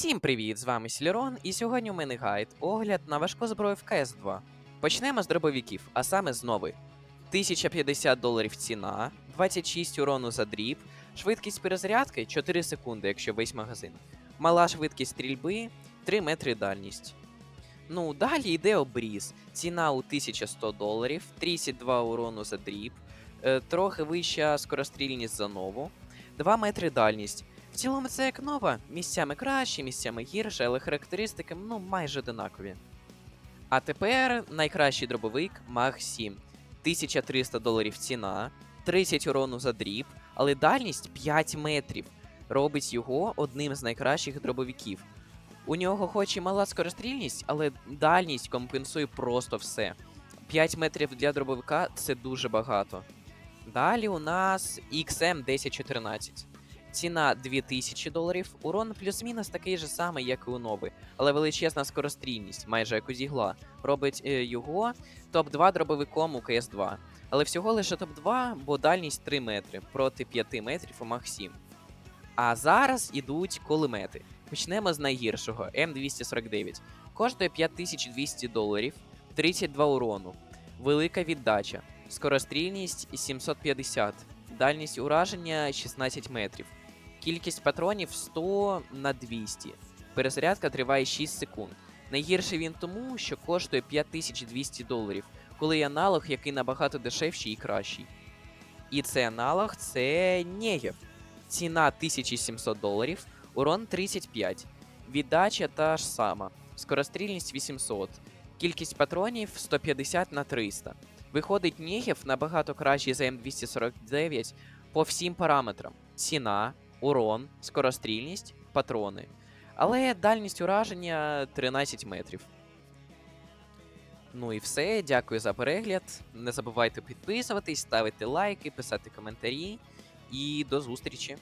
Усім привіт! З вами Сільрон, і сьогодні у мене гайд огляд на важку зброю в cs 2 Почнемо з дробовиків, а саме з нових. 1050 доларів ціна, 26 урону за дріб, швидкість перезарядки 4 секунди, якщо весь магазин. Мала швидкість стрільби, 3 метри дальність. Ну, далі йде обріз. Ціна у 1100 доларів, 32 урону за дріб, е, трохи вища скорострільність за нову, 2 метри дальність. В цілому це як нова, місцями краще, місцями гірше, але характеристики ну майже одинакові. А тепер найкращий дробовик Mag 7. 1300 доларів ціна, 30 урону за дріб, але дальність 5 метрів. Робить його одним з найкращих дробовиків. У нього хоч і мала скорострільність, але дальність компенсує просто все. 5 метрів для дробовика це дуже багато. Далі у нас XM 1014. Ціна 2000 доларів, урон плюс-мінус такий же самий, як і у Нови, але величезна скорострільність, майже як у Зігла, робить е, його топ-2 дробовиком у КС2. Але всього лише топ-2, бо дальність 3 метри проти 5 метрів у Мах 7. А зараз ідуть кулемети. Почнемо з найгіршого М249. Коштує 5200 доларів, 32 урону, велика віддача, скорострільність 750, дальність ураження 16 метрів. Кількість патронів 100 на 200. Перезарядка триває 6 секунд. Найгірший він тому, що коштує 5200 доларів, коли є аналог, який набагато дешевший і кращий. І цей аналог це Негев. Ціна 1700 доларів, урон 35, віддача та ж сама, скорострільність 800, кількість патронів 150 на 300. Виходить, Негев набагато кращий за М249 по всім параметрам: ціна, урон, скорострільність, патрони. Але дальність ураження 13 метрів. Ну і все. Дякую за перегляд. Не забувайте підписуватись, ставити лайки, писати коментарі. І до зустрічі!